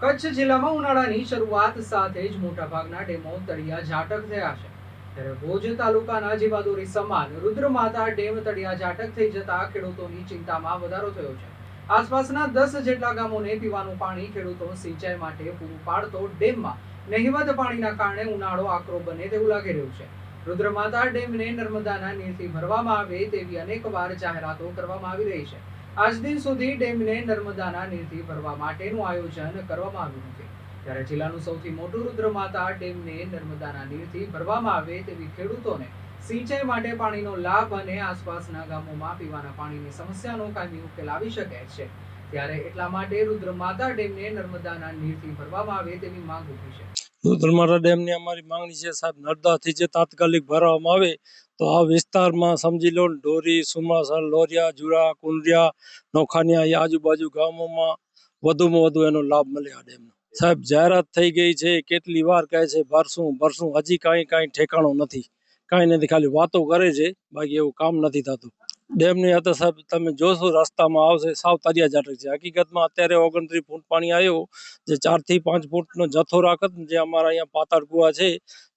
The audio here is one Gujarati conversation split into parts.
કચ્છ જિલ્લામાં ઉનાળાની શરૂઆત સાથે જ મોટાભાગના ડેમો તળિયા ઝાટક થયા છે. ત્યારે ભોજ તાલુકાના જીવાદોરી સમાન રુદ્રમાતા ડેમ તળિયા ઝાટક થઈ જતા ખેડૂતોની ચિંતામાં વધારો થયો છે. આસપાસના દસ જેટલા ગામોને પીવાનું પાણી ખેડૂતો સિંચાઈ માટે પૂરું પાડતો ડેમમાં નહિવત પાણીના કારણે ઉનાળો આકરો બને તેવું લાગી રહ્યું છે. રુદ્રમાતા ડેમને નર્મદાના નીરથી ભરવામાં આવે તેવી અનેકવાર જાહેરાતો કરવામાં આવી રહી છે. આજ દિન સુધી ડેમને નર્મદાના નીરથી ભરવા માટેનું આયોજન કરવામાં આવ્યું હતું. ત્યારે જિલ્લાનું સૌથી મોટું રુદ્રમાતા ડેમને નર્મદાના નીરથી ભરવામાં આવે તેવી ખેડૂતોને સિંચાઈ માટે પાણીનો લાભ અને આસપાસના ગામોમાં પીવાના પાણીની સમસ્યાનો કાયમી ઉકેલ આવી શકે છે. ત્યારે એટલા માટે રુદ્રમાતા ડેમને નર્મદાના નીરથી ભરવામાં આવે તેવી માંગ ઉઠી છે. રુદ્રમાતા ડેમની અમારી માંગણી છે સાહેબ, નર્મદાથી જે તાત્કાલિક ભરવામાં આવે તો આ વિસ્તારમાં સમજી લો ઢોરી સુમાસર લોરિયા, જુરા કુંડિયા નોખાનિયા એ આજુબાજુ ગામોમાં વધુમાં વધુ એનો લાભ મળે આ ડેમનો સાહેબ, જાહેરાત થઈ ગઈ છે, કેટલી વાર કહે છે, ભરશું ભરશું. હજી કાંઈ કાંઈ ઠેકાણું નથી. કાંઈ નથી, ખાલી વાતો કરે છે, બાકી એવું કામ નથી થતું. ડેમની અત્યારે સાહેબ, તમે જોશો, રસ્તામાં આવશે, સાવ તરિયા જાટક છે. હકીકતમાં અત્યારે ઓગણત્રીસ ફૂટ પાણી આવ્યું, જે ચારથી પાંચ ફૂટનો જથ્થો રાખત જે અમારા અહીંયા પાતાળ કુવા છે,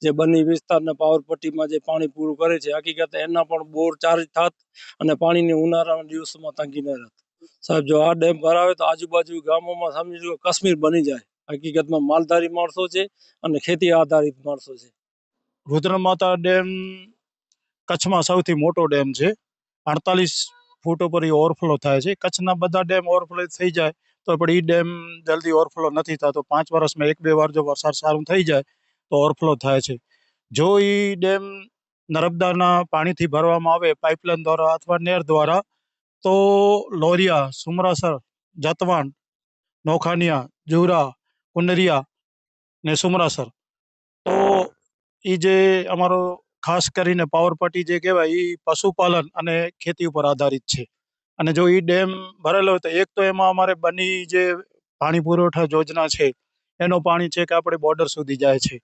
જે બની વિસ્તારના પાવરપટ્ટીમાં જે પાણી પૂરું કરે છે, હકીકત એના પણ બોર ચાર્જ થાત અને પાણીની ઉનાળાના દિવસોમાં તંગી ન રહેત. સાહેબ, જો આ ડેમ ભરાવે તો આજુબાજુ ગામોમાં સમજી લો કાશ્મીર બની જાય. હકીકતમાં માલધારી માણસો છે અને ખેતી આધારિત માણસો છે. રુદ્રમાતા ડેમ કચ્છમાં સૌથી મોટો ડેમ છે. અડતાલીસ ફૂટ ઉપર એ ઓવરફ્લો થાય છે. કચ્છના બધા ડેમ ઓવરફ્લો થઈ જાય તો પણ એ ડેમ જલ્દી ઓવરફ્લો નથી થતો. પાંચ વર્ષમાં એક બે વાર જો વરસાદ સારું થઈ જાય તો ઓવરફ્લો થાય છે. જો એ ડેમ નર્મદાના પાણીથી ભરવામાં આવે પાઇપલાઇન દ્વારા અથવા નેર દ્વારા, તો લોરિયા, સુમરાસર જતવાન નોખાનિયા, જુરા કુંડરિયા ને સુમરાસર. તો એ જે અમારો ખાસ કરીને પાવરપટ્ટી જે કહેવાય એ પશુપાલન અને ખેતી ઉપર આધારિત છે. અને જો એ ડેમ ભરેલો હોય તો એક તો એમાં અમારે બની જે પાણી પુરવઠા યોજના છે, એનું પાણી છે કે આપણે બોર્ડર સુધી જાય છે.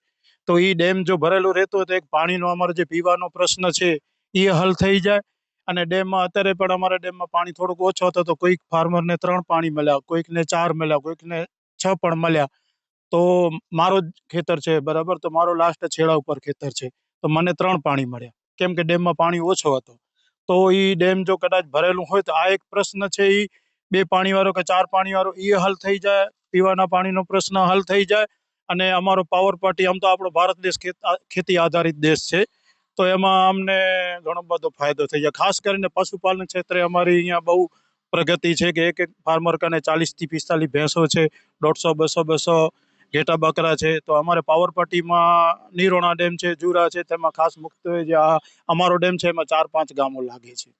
તો એ ડેમ જો ભરેલું રહેતું હોય તો એક પાણીનો અમારો જે પીવાનો પ્રશ્ન છે એ હલ થઈ જાય. અને ડેમમાં અત્યારે પણ અમારા ડેમમાં પાણી થોડુંક ઓછું હતું તો કોઈક ફાર્મરને ત્રણ પાણી મળ્યા, કોઈકને ચાર મળ્યા, કોઈકને છ પણ મળ્યા. તો મારો જ ખેતર છે, બરાબર? તો મારો લાસ્ટ છેડા ઉપર ખેતર છે. તો મને ત્રણ પાણી મળ્યા. કેમ કે ડેમમાં પાણી ઓછો હતો. તો એ ડેમ જો કદાચ ભરેલું હોય તો આ એક પ્રશ્ન છે એ બે પાણીવાળો કે ચાર પાણીવાળો એ હલ થઈ જાય, પીવાના પાણીનો પ્રશ્ન હલ થઈ જાય અને અમારો પાવર પાર્ટી આમ તો આપણો ભારત દેશ ખેત- આધારિત દેશ છે. તો એમાં અમને ઘણો બધો ફાયદો થઈ જાય. ખાસ કરીને પશુપાલન ક્ષેત્રે અમારી અહીંયા બહુ પ્રગતિ છે કે એક એક ફાર્મર કને ચાલીસથી પિસ્તાલીસ ભેંસો છે, દોઢસો, બસો બસો ઘેટા બકરા છે, તો અમારે પાવર પટ્ટીમાં નિરોણા ડેમ છે, જુરા છે, તેમાં ખાસ મુખ્ય જે આ અમારો ડેમ છે, એમાં ચાર પાંચ ગામો લાગે છે.